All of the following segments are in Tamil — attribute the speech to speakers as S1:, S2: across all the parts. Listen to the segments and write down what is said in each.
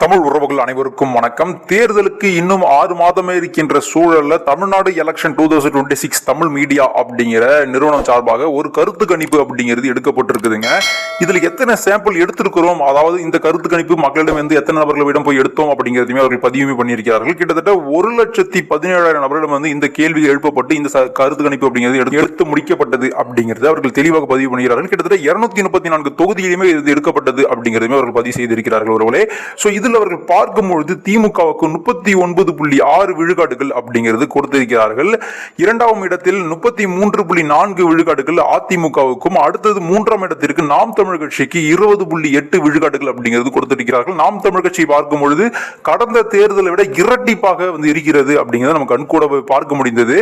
S1: தமிழ் உறவுகள் அனைவருக்கும் வணக்கம். தேர்தலுக்கு இன்னும் ஆறு மாதமே இருக்கின்ற சூழல்ல Tamil Nadu election two thousand twenty six Tamil media அப்படிங்கிற நிறுவனம் சார்பாக ஒரு கருத்து கணிப்பு அப்படிங்கிறது எடுக்கப்பட்டிருக்குதுங்க. இதுல எத்தனை சாம்பிள் எடுத்திருக்கிறோம்? அதாவது இந்த கருத்து கணிப்பு மக்களிடம் வந்து எத்தனை நபர்களிடம் போய் எடுத்தோம் அப்படிங்கிறதுமே அவர்கள் பதிவுமே பண்ணியிருக்கிறார்கள். கிட்டத்தட்ட ஒரு லட்சத்தி பதினேழாயிரம் நபரிடம் வந்து இந்த கேள்வி எழுப்பப்பட்டு இந்த கருத்து கணிப்பு அப்படிங்கிறது எடுத்து- எடுத்து முடிக்கப்பட்டது அப்படிங்கிறது அவர்கள் தெளிவாக பதிவு பண்ணுகிறார்கள் கிட்டத்தட்ட இருநூத்தி முப்பத்தி நான்கு தொகுதியிலுமே இது எடுக்கப்பட்டது அப்படிங்கிறதுமே அவர்கள் பதிவு செய்திருக்கிறார்கள் ஸோ இது இதில் அவர்கள் பார்க்கும் பொழுது திமுகவுக்கு முப்பத்தி ஒன்பது புள்ளி ஆறு விழுக்காடுகள் அப்படிங்கிறது கொடுத்திருக்கிறார்கள். இரண்டாம் இடத்தில் முப்பத்தி மூன்று புள்ளி நான்கு விழுக்காடுகள் அதிமுகவுக்கும் அடுத்தது மூன்றாம் இடத்திற்கு நாம் தமிழ் கட்சிக்கு இருபது புள்ளி எட்டு விழுக்காடுகள் அப்படிங்கிறது கொடுத்திருக்கிறார்கள். நாம் தமிழ் கட்சி பார்க்கும் பொழுது கடந்த தேர்தலை விட இரட்டிப்பாக வந்து இருக்கிறது அப்படிங்கிறத நம்ம கண்கூட போய் பார்க்க முடிந்தது.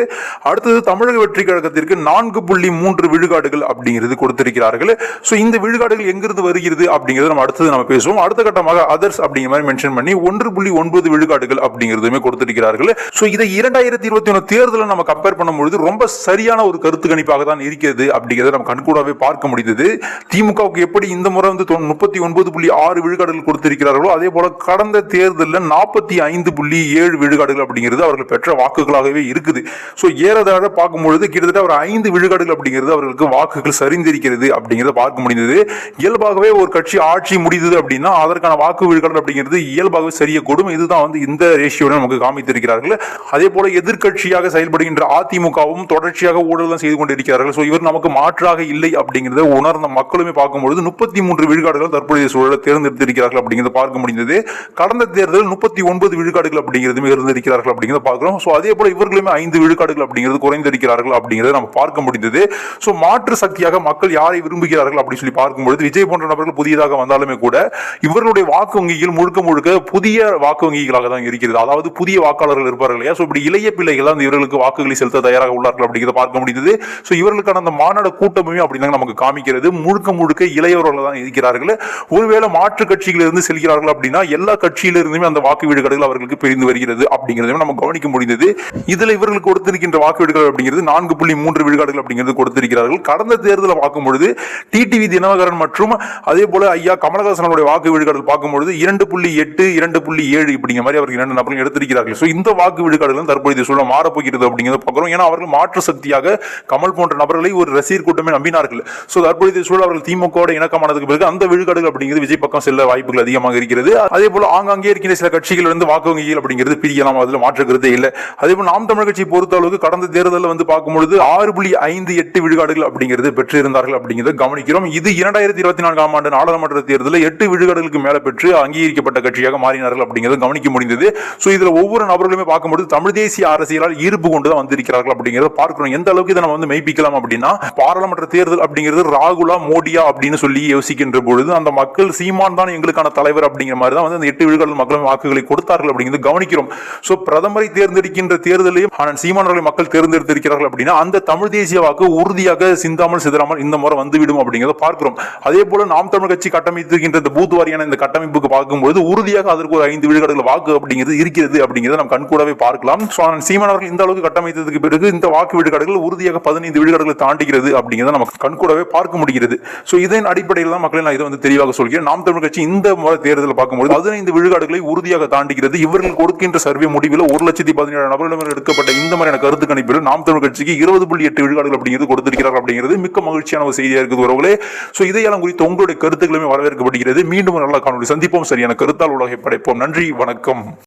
S1: அடுத்தது தமிழக வெற்றி கழகத்திற்கு நான்கு புள்ளி மூன்று விழுக்காடுகள் அப்படிங்கிறது கொடுத்திருக்கிறார்கள். ஸோ இந்த விழுக்காடுகள் எங்கிருந்து வருகிறது அப்படிங்கிறது நம்ம அடுத்தது நம்ம பேசுவோம். அடுத்த கட்டமாக அதர்ஸ் அப்படிங்கிற மாதிரி மென்ஷன் பண்ணி ஒன்று புள்ளி ஒன்பது விழுக்காடுகள் அப்படிங்கிறதுமே கொடுத்திருக்கிறார்கள். ஸோ இதை இரண்டாயிரத்தி இருபத்தி ஒன்று தேர்தலில் நம்ம கம்பேர் பண்ணும்பொழுது ரொம்ப சரியான ஒரு கருத்து கணிப்பாக தான் இருக்கிறது அப்படிங்கிறத நம்ம கண்கூடாவே பார்க்க முடிந்தது. திமுகவுக்கு எப்படி இந்த முறை வந்து முப்பத்தி ஒன்பது புள்ளி ஆறு விழுக்காடுகள் கொடுத்திருக்கிறார்களோ அதே போல கடந்த தேர்தலில் நாற்பத்தி ஐந்து புள்ளி ஏழு விழுக்காடுகள் அப்படிங்கிறது அவர்கள் பெற்ற வாக்குகளாகவே இருக்குது. ஸோ ஏறதாழ பார்க்கும்பொழுது கிட்டத்தட்ட ஒரு ஐந்து விழுக்காடுகள் அப்படிங்கிறது அவர்களுக்கு வாக்குகள் சரிந்திருக்கிறது அப்படிங்கிறத பார்க்க முடிந்தது. இயல்பாகவே ஒரு கட்சி ஆட்சி முடிந்தது அப்படின்னா அதற்கான வாக்கு விழுக்காடு அப்படிங்கிறது இயல்பாகவே சரிய கொடுமை. இதுதான் வந்து இந்த ரேஷியோட நமக்கு காமித்திருக்கிறார்கள். அதே போல எதிர்க்கட்சியாக செயல்படுகின்ற அதிமுகவும் தொடர்ச்சியாக ஊழல் செய்து கொண்டிருக்கிறார்கள். ஸோ இவர் நமக்கு மாற்றாக இல்லை அப்படிங்கிறத உணர்ந்த மக்களுமே பார்க்கும்பொழுது முப்பத்தி மூன்று விழுக்காடுகள் தற்போதைய சூழலை தேர்ந்தெடுத்திருக்கிறார்கள் அப்படிங்கிறத பார்க்க முடிந்தது. கடந்த தேர்தல் முப்பத்தி ஒன்பது விழுக்காடுகள் அப்படிங்கிறதுமே இருந்திருக்கிறார்கள் அப்படிங்கிறத பார்க்கிறோம். ஸோ அதே போல இவர்களுமே ஐந்து விழுக்காடுகள் அப்படிங்கிறது குறைந்திருக்கிறார்கள் அப்படிங்கிறத நம்ம பார்க்க முடிந்தது. ஸோ மாற்று சக்தியாக மக்கள் யாரை விரும்புகிறார்கள் அப்படின்னு சொல்லி பார்க்கும்பொழுது விஜய் போன்ற நபர்கள் புதியதாக வந்தாலுமே கூட இவர்களுடைய வாக்கு வங்கியில் முழுக்க முழுக்க புதிய வாக்கு வங்கிகளாக தான் இருக்கிறது. அதாவது புதிய வாக்காளர்கள் இருப்பார்கள் இல்லையா? ஸோ இப்படி இளைய பிள்ளைகள் தான் இவர்களுக்கு வாக்குகளை செலுத்த தயாராக உள்ளார்கள் அப்படிங்கிறத பார்க்க முடிந்தது. ஸோ இவர்களுக்கான அந்த மாநாடு கூட்டமுமே அப்படிதான் நமக்கு காமிக்கிறது. முழுக்க முழுக்க இளையவர்கள் தான் இருக்கிறார்கள். ஒருவேளை மாற்று கட்சிகள் இருந்து செல்கிறார்கள் அப்படின்னா எல்லா கட்சியிலிருந்துமே அந்த வாக்கு வீடுகள் அவர்களுக்கு பிரிந்து வருகிறது அப்படிங்கிறதையும் நம்ம கவனிக்க முடிந்தது. இதில் இவர்களுக்கு கொடுத்திருக்கின்ற வாக்கு வீடுகள் அப்படிங்கிறது நான்கு புள்ளி மூன்று விழுக்காடுகள் அப்படிங்கிறது கொடுத்திருக்கிறார்கள். கடந்த தேர்தலில் பார்க்கும் பொழுது டிடிவி தினகரன் மற்றும் அதே போல ஐயா கமலஹாசனுடைய வாக்கு வீடுகள் பார்க்கும் பொழுது இரண்டு புள்ளி எட்டு இரண்டு புள்ளி ஏழு இப்படிங்கிற மாதிரி அவர்கள் இரண்டு நபர்கள் எடுத்திருக்கிறார்கள். ஸோ இந்த வாக்கு வீடுகள் தற்போதைய சூழல் மாறப்போகிறது அப்படிங்கிறத பார்க்குறோம். ஏன்னா அவர்கள் மாற்று சக்தியாக கமல் போன்ற நபர்களை ஒரு ரசிகர் கூட்டமே நம்பினார்கள். ஸோ தற்போதைய சூழல் அவர்கள் திமுக இணக்கமானதுக்கு பிறகு அந்த விழுக்காடுகள் அப்படிங்கிறது விஜய் பக்கம் செல்ல வாய்ப்புகள் அதிகமாக இருக்கிறது. அதே போல ஆங்காங்கே இருக்கின்ற சில கட்சிகள் வந்து வாக்கு வங்கிகள் அப்படிங்கிறது பிரியலாம். அதில் மாற்றுக்கிறதே இல்லை. அதே போல நாம் தமிழ் கட்சி பொறுத்த அளவுக்கு கடந்த தேர்தலில் வந்து பார்க்கும்பொழுது ஆறு புள்ளி ஐந்து எட்டு விழுக்காடுகள் அப்படிங்கிறது பெற்றிருந்தார்கள் அப்படிங்கிறத கவனிக்கிறோம். இது இரண்டாயிரத்தி இருபத்தி நான்காம் ஆண்டு நாடாளுமன்ற தேர்தலில் எட்டு விழுக்காடுகளுக்கு மேல பெற்று அங்கீகரிக்கப்பட்ட கட்சியாக மாறினார்கள் அப்படிங்கிறத கவனிக்க முடிந்தது. ஸோ இதில் ஒவ்வொரு நபர்களுமே பார்க்கும்போது தமிழ் தேசிய அரசியலால் ஈர்ப்பு கொண்டு தான் வந்திருக்கிறார்கள் அப்படிங்கிறத பார்க்கிறோம். எந்த அளவுக்கு இதை நம்ம வந்து மெய்ப்பிக்கலாம் அப்படின்னா பாராளுமன்ற தேர்தல் அப்படிங்கிறது ராகுலா மோடியா அப்படின்னு சொல்லி யோசிக்கின்ற பொழுது அந்த மக்கள் சீமான் தான் எங்களுக்கான தலைவர் அப்படிங்கிற மாதிரி தான் வந்து அந்த எட்டு விழுக்காடு மக்களும் வாக்குகளை கொடுத்தார்கள் அப்படிங்கிறது கவனிக்கிறோம். ஸோ பிரதமரை தேர்ந்தெடுக்கின்ற தேர்தலையும் ஆனால் சீமானவர்களை மக்கள் தேர்ந்தெடுத்திருக்கிறார்கள் அப்படின்னா அந்த தமிழ் தேசிய வாக்கு உறுதியாக சிந்தாமல் சிதறாமல் இந்த முறை வந்துவிடும் அப்படிங்கிறத பார்க்கிறோம். அதே போல நாம் தமிழ் கட்சி கட்டமைத்திருக்கின்ற இந்த பூத் வாரியான இந்த கட்டமைப்புக்கு பார்க்கும்போது உறுதியாக அதற்கு ஒரு ஐந்து விழுக்காடுகள் வாக்கு அப்படிங்கிறது இருக்கிறது அப்படிங்கிறத நம்ம கண்கூடவே பார்க்கலாம். ஸோ ஆனால் சீமானவர்கள் இந்த அளவுக்கு கட்டமைத்ததுக்கு பிறகு இந்த வாக்கு விழுக்காடுகள் உறுதியாக பதினைந்து விழுக்காடுகளை தாண்டுகிறது அப்படிங்கிறத நம்ம கண்கூடவே பார்க்க முடிகிறது. ஸோ இதன் அடிப்படையில் தான் மக்களை நான் இதை வந்து தெளிவாக சொல்கிறேன். நாம் தமிழ் கட்சி இந்த முறை தேர்தலில் பார்க்கும்போது பதினைந்து விழுக்காடுகளை உறுதியாக தாண்டுகிறது. இவர்கள் கொடுக்கின்ற சர்வே முடிவில் ஒரு லட்சத்தி பதினேழு நபர்களிடம் எடுக்கப்பட்ட இந்த மாதிரியான கருத்து கணிப்பில் நாம் தமிழ் கட்சிக்கு இருபது புள்ளி எட்டு விழுக்காடுகள் அப்படிங்கிறது கொடுத்திருக்கிறார்கள் அப்படிங்கிறது மிக்க மகிழ்ச்சியான ஒரு செய்தியாக இருக்குது உறவுகளே. ஸோ இதையெல்லாம் குறித்து உங்களுடைய கருத்துக்களுமே வரவேற்கப்படுகிறது. மீண்டும் ஒரு நல்ல காணொலி சந்திப்போம். சரியான கருத்தால் உலகை படைப்போம். நன்றி வணக்கம்.